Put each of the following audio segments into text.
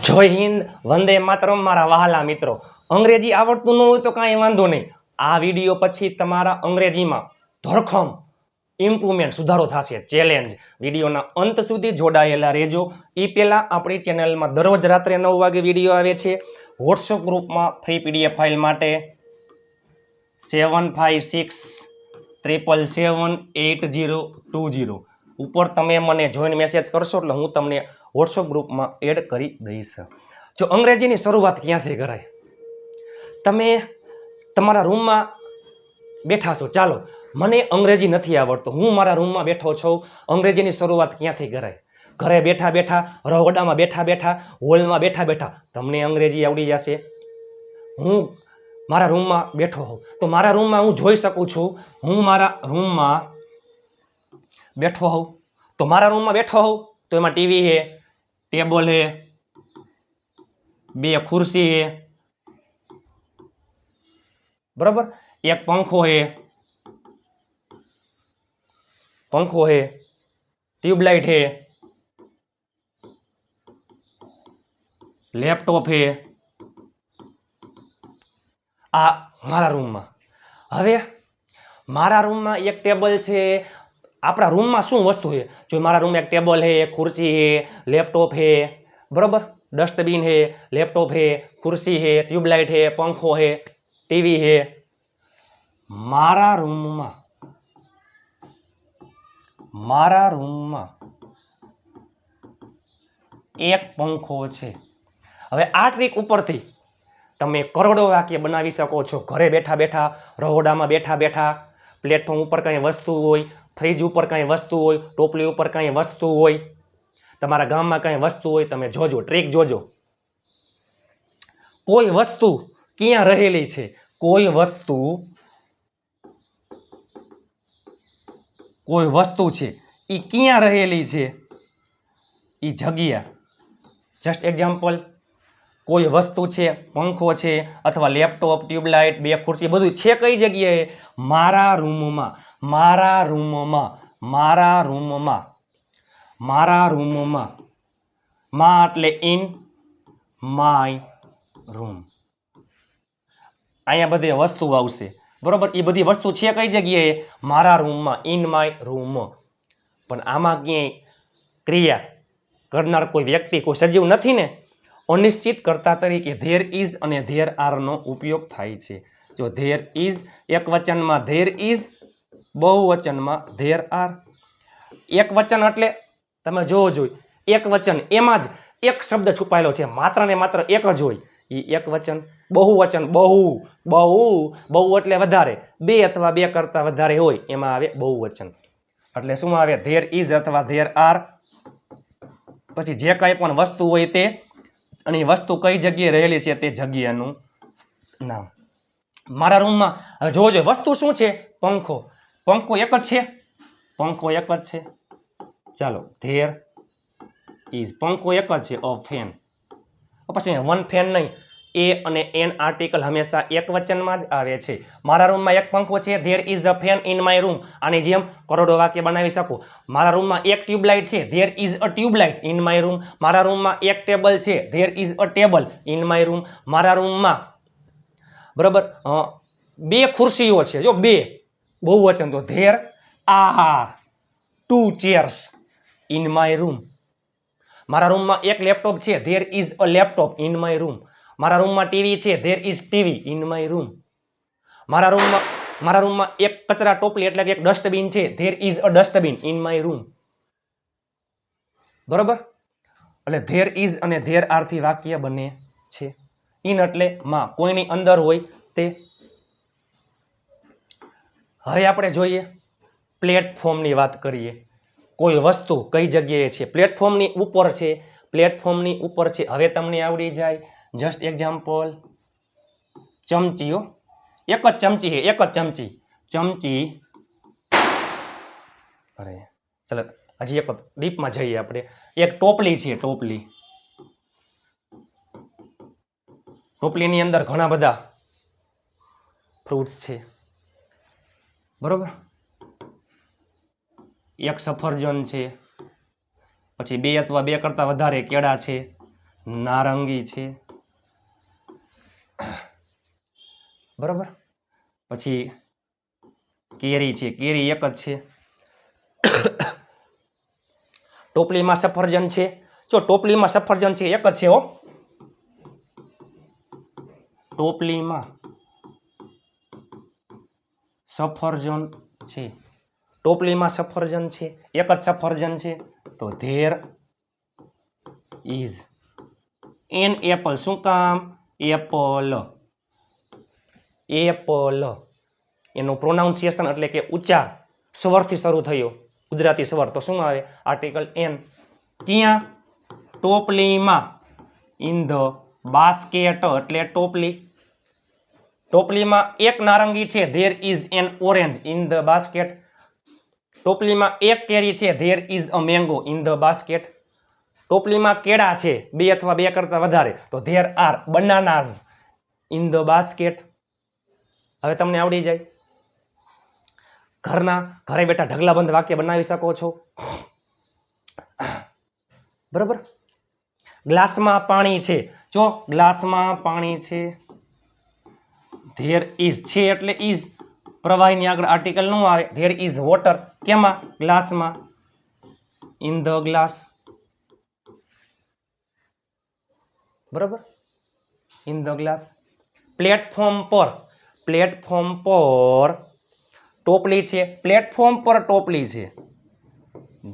જય હિન્દ, વંદે માતરમ, મારા વહાલા મિત્રો. અંગ્રેજી આવડતું ન હોય તો કાંઈ વાંધો નહીં. આ વીડિયો પછી તમારા અંગ્રેજીમાં ધરખમ ઇમ્પ્રુવમેન્ટ સુધારો થશે ચેલેન્જ વિડીયોના અંત સુધી જોડાયેલા રહેજો. એ પહેલાં આપણી ચેનલમાં દરરોજ રાત્રે નવ વાગે વીડિયો આવે છે. વોટ્સઅપ ગ્રુપમાં ફ્રી પીડીએફ ફાઇલ માટે seven five six triple seven eight zero two zero ઉપર તમે મને જોઈન મેસેજ કરશો એટલે હું તમને વોટ્સઅપ ગ્રુપમાં એડ કરી દઈશ. જો અંગ્રેજીની શરૂઆત ક્યાંથી કરાય? તમે તમારા રૂમમાં બેઠા છો. ચાલો, મને અંગ્રેજી નથી આવડતું. હું મારા રૂમમાં બેઠો છું. અંગ્રેજીની શરૂઆત ક્યાંથી કરાય? ઘરે બેઠા બેઠા, રહોડામાં બેઠા બેઠા, હોલમાં બેઠા બેઠા તમને અંગ્રેજી આવડી જશે. હું મારા રૂમમાં બેઠો હોઉં. તો મારા રૂમમાં હું જોઈ શકું છું. હું મારા રૂમમાં બેઠો હોઉં. તો મારા રૂમમાં બેઠો હોઉં. તો એમાં ટીવી છે ટેબલ છે, બે ખુરશી છે. બરાબર? એક પંખો છે. પંખો છે. ટ્યુબલાઇટ છે. લેપટોપ છે. આ મારા રૂમમાં હવે મારા રૂમમાં એક ટેબલ છે આપણા રૂમમાં શું વસ્તુ છે? જો મારા રૂમમાં એક ટેબલ છે ખુરશી છે, લેપટોપ છે, બરાબર? ડસ્ટબિન છે, લેપટોપ છે, ખુરશી છે, ટ્યુબલાઇટ છે, પંખો છે, ટીવી છે. મારા રૂમમાં મારા રૂમમાં એક પંખો છે. હવે આ ટ્રીક ઉપરથી તમે કરોડો વાક્ય બનાવી શકો છો. ઘરે બેઠા બેઠા, રહોડામાં બેઠા બેઠા, પ્લેટફોર્મ ઉપર કંઈ વસ્તુ હોય ફ્રીજ ઉપર કંઈ વસ્તુ હોય, ટોપલી ઉપર કાંઈ વસ્તુ હોય, તમારા ગામમાં કંઈ વસ્તુ હોય, તમે જોજો ટ્રીક જોજો. કોઈ વસ્તુ ક્યાં રહેલી છે? કોઈ વસ્તુ કોઈ વસ્તુ છે એ ક્યાં રહેલી છે? એ જગ્યા. જસ્ટ એક્ઝામ્પલ કોઈ વસ્તુ છે, પંખો છે, અથવા લેપટોપ ટ્યુબલાઇટ બે ખુરશી, બધું છે કઈ જગ્યાએ? મારા રૂમમાં મારા રૂમમાં મારા રૂમમાં મારા રૂમમાં. માં એટલે ઇન માય રૂમ અહીંયા બધી વસ્તુ આવશે. બરોબર? એ બધી વસ્તુ છે કઈ જગ્યાએ? મારા રૂમમાં ઇન માય રૂમ પણ આમાં ક્યાંય ક્રિયા કરનાર કોઈ વ્યક્તિ, કોઈ સજીવ નથી ને? અનિશ્ચિત કરતા તરીકે ધેર ઇઝ અને ધેર આરનો ઉપયોગ થાય છે. જો ધેર ઇઝ એક વચનમાં ધેર ઇઝ બહુવચનમાં ધેર આર. એક વચન એટલે તમે જોવો જોઈ. એક વચન, એમાં જ એક શબ્દ છુપાયેલો છે. માત્ર ને માત્ર એક જ હોય. એ એક વચન, બહુવચન, બહુ બહુ બહુ એટલે વધારે. બે અથવા બે કરતાં વધારે હોય. એમાં આવે બહુવચન. એટલે શું આવે? ધેર ઇઝ અથવા ધેર આર. પછી જે કાંઈ પણ વસ્તુ હોય તે, અને વસ્તુ કઈ જગ્યાએ રહેલી છે તે જગ્યાનું નામ. મારા રૂમમાં જોવો જોઈએ વસ્તુ શું છે? પંખો. પંખો એક જ છે? પંખો એક જ છે? ચાલો ધેર ઇઝ પંખો એક જ છે અ ફેન પછી વન ફેન નહીં. એ અને એન આર્ટિકલ હંમેશા એક વચનમાં જ આવે છે. મારા રૂમમાં એક પંખો છે there is a fan in my room આની જેમ કરોડો વાક્ય બનાવી શકો. મારા રૂમમાં એક ટ્યુબલાઇટ છે there is a tube light in my room મારા રૂમમાં એક ટેબલ છે there is a table in my room મારા રૂમમાં બરાબર બે ખુરશીઓ છે. જો બે બહુ વચન તો there are two chairs in my room મારા રૂમમાં એક લેપટોપ છે there is a laptop in my room મારા રૂમમાં ટીવી છે there is TV in my room મારા રૂમમાં મારા રૂમમાં એક કચરા ટોપલી એટલે કે એક ડસ્ટબિન છે there is a dustbin in my room બરોબર? એટલે ધેર ઇઝ અને ધેર આરથી વાક્ય બને છે. ઇન એટલે માં, કોઈની અંદર હોય તે હવે આપણે જોઈએ પ્લેટફોર્મની વાત કરીએ. કોઈ વસ્તુ કઈ જગ્યાએ છે? પ્લેટફોર્મની ઉપર છે. પ્લેટફોર્મની ઉપર છે. હવે તમને આવડી જાય. જસ્ટ એક્ઝામ્પલ ચમચીઓ એક જ ચમચી છે. એક જ ચમચી. ચમચી. અરે, ચાલો, હજી એક ડીપમાં જઈએ આપણે. એક ટોપલી છે ટોપલી. ટોપલીની અંદર ઘણા બધા ફ્રૂટ્સ છે. બરોબર? એક સફરજન છે, પછી બે અથવા બે કરતાં વધારે કેળા છે, નારંગી છે. બરાબર? પછી કેરી છે, કેરી એક જ છે. ટોપલીમાં સફરજન છે. જો ટોપલીમાં સફરજન છે, એક જ છે હો. ટોપલીમાં સફરજન છે. ટોપલીમાં સફરજન છે. એક જ સફરજન છે. તો ધેર ઇઝ એન એપલ. શું કામ? એપલ. એપલ. એનું પ્રોનાઉન્સિએશન એટલે કે ઉચ્ચાર સ્વરથી શરૂ થયો. ગુજરાતી સ્વર. તો શું આવે? Article an. ક્યાં? ટોપલીમાં. In the basket. એટલે ટોપલી ટોપલીમાં એક નારંગી છે there is an orange in the basket ટોપલીમાં એક કેરી છે there is a mango in the basket ટોપલીમાં કેળા છે, બે અથવા બે કરતાં વધારે. તો there are bananas in the basket હવે તમને આવડી જાય. ઘરના, ઘરે બેઠા ઢગલાબંધ વાક્ય બનાવી શકો છો. બરાબર? ગ્લાસમાં પાણી છે. જો ગ્લાસમાં પાણી છે ધેર ઇઝ છે એટલે ઇઝ પ્રવાહીની આગળ આર્ટિકલ ન આવે. ધેર ઇઝ વોટર કેમાં? ગ્લાસમાં ઇન ધ ગ્લાસ બરાબર? ઇન ધ ગ્લાસ પ્લેટફોર્મ પર. પ્લેટફોર્મ પર ટોપલી છે. પ્લેટફોર્મ પર ટોપલી છે.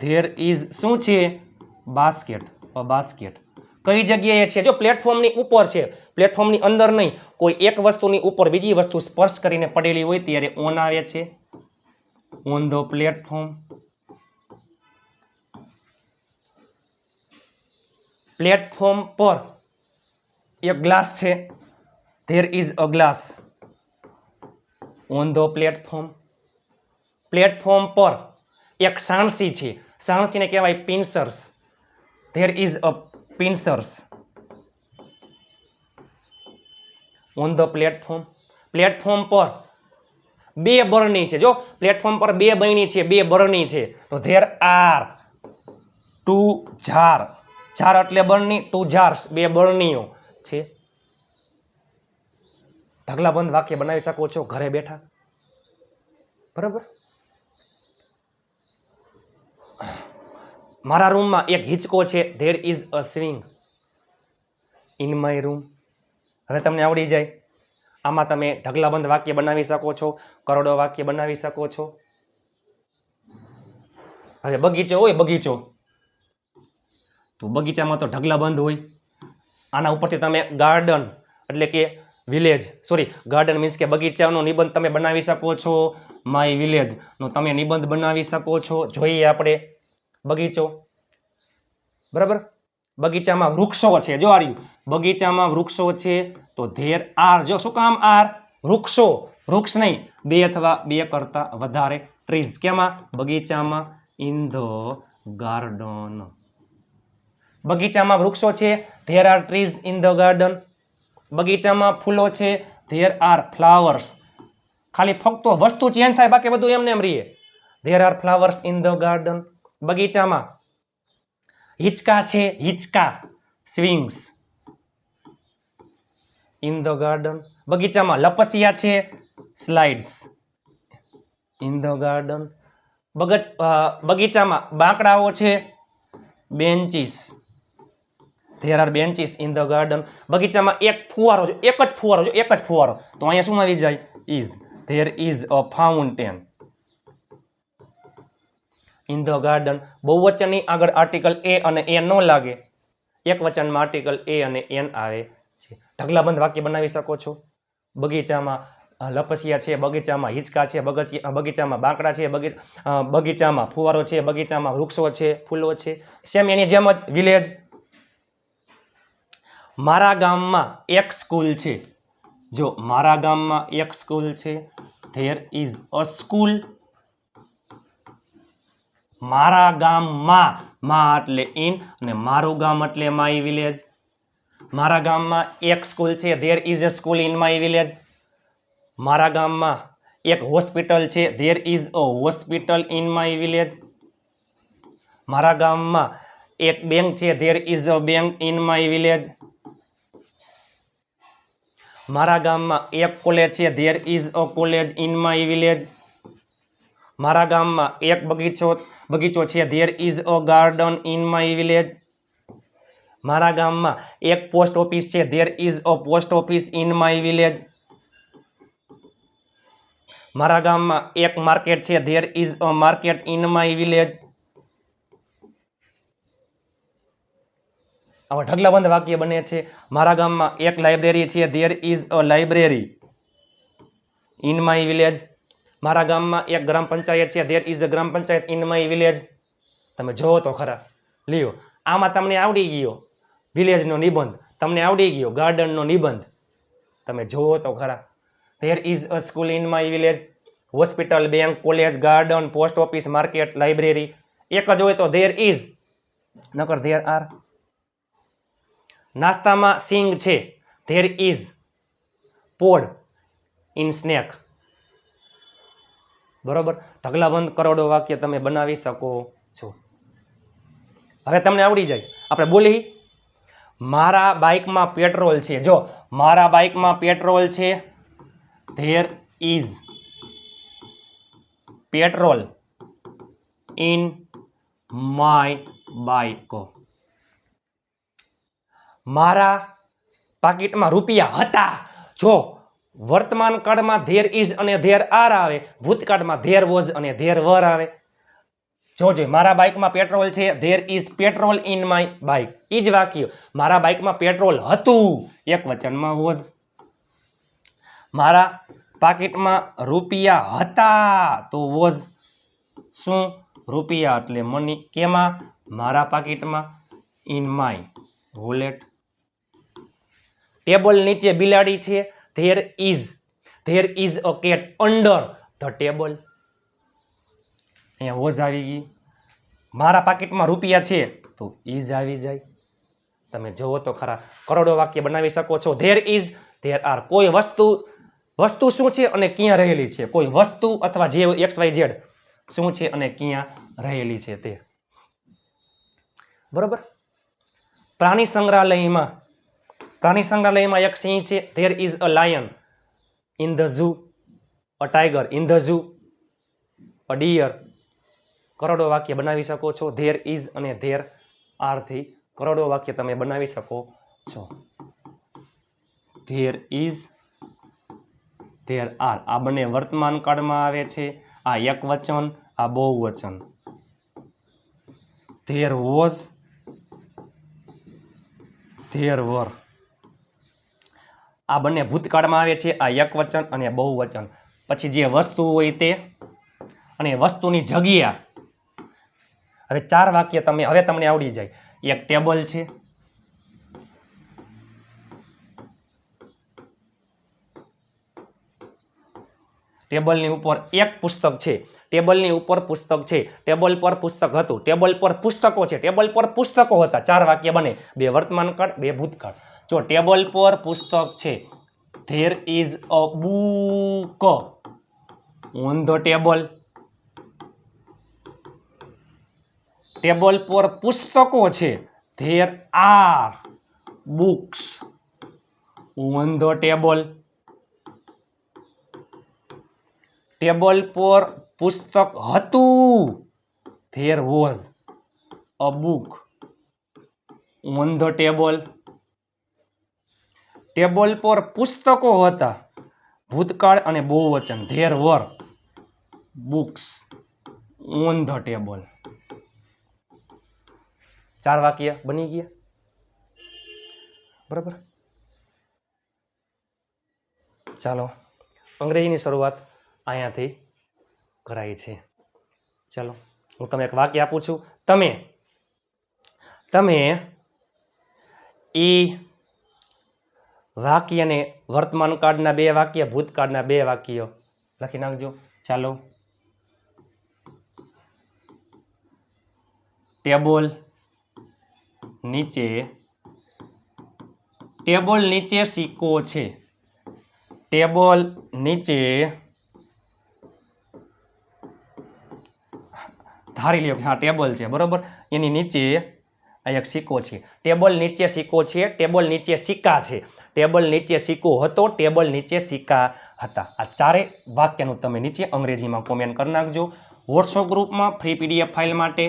ધેર ઇઝ શું છે? બાસ્કેટ બાસ્કેટ કઈ જગ્યાએ છે? જો પ્લેટફોર્મની ઉપર છે પ્લેટફોર્મની અંદર નહીં, કોઈ એક વસ્તુની ઉપર બીજી વસ્તુ સ્પર્શ કરીને પડેલી હોય ત્યારે ઓન આવે છે. ઓન ધ પ્લેટફોર્મ પ્લેટફોર્મ પર એક ગ્લાસ છે. There is a glass on the platform platform પર એક સાણસી છે. સાણસીને કહેવાય pincers there is a pincers on the platform platform પર બે બરણી છે. જો પ્લેટફોર્મ પર બે બરણી છે, બે બરણી છે, તો there are two jar jar એટલે બરણી ટુ જાર્સ બે બરણીઓ છે. ઢગલાબંધ વાક્ય બનાવી શકો છો, ઘરે બેઠા. બરાબર? મારા રૂમમાં એક હિંચકો છે there is a swing in my room હવે તમને આવડી જાય. આમાં તમે ઢગલાબંધ વાક્ય બનાવી શકો છો, કરોડો વાક્ય બનાવી શકો છો. હવે બગીચો હોય, બગીચો. તો બગીચામાં તો ઢગલાબંધ હોય. આના ઉપરથી તમે ગાર્ડન એટલે કે વિલેજ સોરી ગાર્ડન મીન્સ કે બગીચાનો નિબંધ તમે બનાવી શકો છો માય વિલેજનો તમે નિબંધ બનાવી શકો છો. જોઈએ આપણે બગીચો. બરાબર? બગીચામાં વૃક્ષો છે, જો આર્યું બગીચામાં વૃક્ષો છે તો ધેર આર. જો શું કામ આર? વૃક્ષો. વૃક્ષ નહીં, બે અથવા બે કરતા વધારે ટ્રીઝ કેમાં? બગીચામાં ઇન ધ ગાર્ડન બગીચામાં વૃક્ષો છે, there are trees in the garden બગીચામાં ફૂલો છે, ધેર આર ફ્લાવર્સ ખાલી ફક્ત વસ્તુ ચેન્જ થાય, બાકી બધું એમને એમ રહીએ. There are flowers in the garden બગીચામાં હિંચકા છે હિંચકા સ્વિંગ્સ ઇન ધ ગાર્ડન બગીચામાં લપસિયા છે સ્લાઇડ્સ ઇન ધ ગાર્ડન બગત બગીચામાં બાંકડાઓ છે benches there are benches in the garden બગીચામાં એક ફુવારો છે, એક જ ફુવારો છે, એક જ ફુવારો. તો અહીંયા શું આવી જાય? Is there is a fountain in the garden બહુવચનની આગળ આર્ટિકલ એ અને એ ન લાગે. એક વચનમાં આર્ટિકલ એ અને એન આવે છે. ઢગલાબંધ વાક્ય બનાવી શકો છો. બગીચામાં લપસિયા છે, બગીચામાં હિંચકા છે, બગચી- બગીચામાં બાંકડા છે, બગી બગીચામાં ફુવારો છે, બગીચામાં વૃક્ષો છે, ફૂલો છે. સેમ એની જેમ જ વિલેજ મારા ગામમાં એક સ્કૂલ છે. જો મારા ગામમાં એક સ્કૂલ છે ધેર ઇઝ અ સ્કૂલ મારા ગામમાં માં એટલે ઇન અને મારું ગામ એટલે માય વિલેજ મારા ગામમાં એક સ્કૂલ છે there is a school in my village મારા ગામમાં એક હોસ્પિટલ છે there is a hospital in my village મારા ગામમાં એક બેંક છે there is a bank in my village મારા ગામમાં એક કોલેજ છે there is a college in my village મારા ગામમાં એક બગીચો બગીચો છે. There is a garden in my village મારા ગામમાં એક પોસ્ટ ઓફિસ છે. There is a post office in my village મારા ગામમાં એક માર્કેટ છે. There is a market in my village આવા ઢગલાબંધ વાક્ય બને છે. મારા ગામમાં એક લાઇબ્રેરી છે. There is a library in my village મારા ગામમાં એક ગ્રામ પંચાયત છે there is a gram panchayat in my village તમે જોવો તો ખરા. લ્યો, આમાં તમને આવડી ગયો. વિલેજનો નિબંધ. તમને આવડી ગયો. ગાર્ડનનો નિબંધ. તમે જોવો તો ખરા. There is a school in my village hospital bank college garden post office market library એક જ હોય તો ધેર ઇઝ નકર ધેર આર નાસ્તામાં સિંગ છે. There is pod in snack બરોબર? ઢગલાબંધ કરોડો વાક્ય તમે બનાવી શકો છો. હવે તમને આવડી જાય. આપણે બોલી. મારા બાઇકમાં પેટ્રોલ છે. જો, મારા બાઇકમાં પેટ્રોલ છે. There is petrol in my bike મારા પાકીટમાં રૂપિયા હતા. જો વર્તમાન કાળમાં ધેર ઇઝ અને ધેર આર આવે, ભૂતકાળમાં ધેર વોઝ અને ધેર વર આવે. જોજો મારા બાઇકમાં પેટ્રોલ છે, there is petrol in my bike. એ જ વાક્ય. મારા બાઇકમાં પેટ્રોલ હતું, એક વચનમાં વોઝ. મારા પાકીટમાં રૂપિયા હતા, તો વોઝ શું? રૂપિયા એટલે મની કેમાં? મારા પાકીટમાં ઇન માય વોલેટ ટેબલ નીચે બિલાડી છે there is there is a cat under the table અહીંયા વોઝ આવી ગઈ. મારા પાકીટમાં રૂપિયા છે, તો ઇઝ આવી જાય. તમે જોવો તો ખરા, કરોડો વાક્ય બનાવી શકો છો. ધેર ઇઝ ધેર આર કોઈ વસ્તુ વસ્તુ શું છે અને ક્યાં રહેલી છે? કોઈ વસ્તુ અથવા જે એક્સ વાય ઝેડ શું છે અને ક્યાં રહેલી છે તે. બરોબર? પ્રાણી સંગ્રહાલયમાં પ્રાણી સંગ્રહાલયમાં એક સિંહ છે there is a lion in the zoo a tiger in the zoo a deer કરોડો વાક્ય બનાવી શકો છો. ધેર ઇઝ અને ધેર આરથી કરોડો વાક્ય તમે બનાવી શકો છો. ધેર ઇઝ ધેર આર આ બંને વર્તમાન કાળમાં આવે છે. આ એક વચન આ બહુવચન. ધેર વોઝ ધેર વર આ બંને ભૂતકાળમાં આવે છે, આ એક વચન અને બહુવચન. પછી જે વસ્તુ હોય તે, અને વસ્તુની જગ્યા. હવે ચાર વાક્ય તમે, હવે તમને આવડી જાય. એક ટેબલ છે. ટેબલની ઉપર એક પુસ્તક છે. ટેબલની ઉપર પુસ્તક છે. ટેબલ પર પુસ્તક હતું. ટેબલ પર પુસ્તકો છે. ટેબલ પર પુસ્તકો હતા. ચાર વાક્ય બને. બે વર્તમાન કાળ બે ભૂતકાળ. જો ટેબલ પર પુસ્તક છે there is a book on the table. Table પર પુસ્તકો છે there are books on the table. Table પર પુસ્તક હતું there was a book on the table. Table પર પુસ્તકો હતા. ભૂતકાળ અને બહુવચન. There were books on the table ચાર વાક્ય બની ગયા? બરાબર? ચાલો, અંગ્રેજીની શરૂઆત અહીંયાથી કરાઈ છે. ચાલો, હું તમને એક વાક્ય આપું છું. તમે તમે એ વાક્યને વર્તમાન કાળના બે વાક્ય, ભૂતકાળના બે વાક્યો. લખી નાખજો. ચાલો. ટેબલ નીચે. ટેબલ નીચે સિક્કો છે. ટેબલ નીચે. ધારી લ્યો હા, ટેબલ છે, બરાબર? એની નીચે એક સિક્કો છે. ટેબલ નીચે સિક્કો છે, ટેબલ નીચે સિક્કા છે. ટેબલ નીચે સિક્કો હતો, ટેબલ નીચે સિક્કા હતા. આ ચારે વાક્યનું તમે નીચે અંગ્રેજીમાં કોમેન્ટ કરી નાખજો. વોટ્સઅપ ગ્રુપમાં ફ્રી પીડીએફ ફાઇલ માટે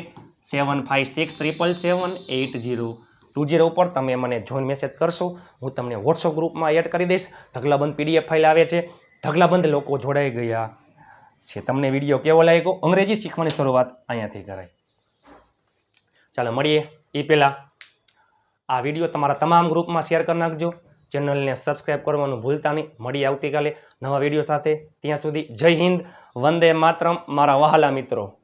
seven five six triple seven eight zero two zero ઉપર તમે મને જોઈન મેસેજ કરશો. હું તમને વોટ્સઅપ ગ્રુપમાં એડ કરી દઈશ. ઢગલાબંધ પીડીએફ ફાઇલ આવે છે. ઢગલાબંધ લોકો જોડાઈ ગયા છે. તમને વીડિયો કેવો લાગ્યો? અંગ્રેજી શીખવાની શરૂઆત અહીંયાથી કરાય. ચાલો મળીએ. એ પહેલાં આ વીડિયો તમારા તમામ ગ્રુપમાં શેર કરી નાખજો. ચેનલને સબસ્ક્રાઈબ કરવાનું ભૂલતા નહીં. મળીએ આવતીકાલે નવા વીડિયો સાથે. ત્યાં સુધી જય હિન્દ, વંદે માતરમ, મારા વહાલા મિત્રો.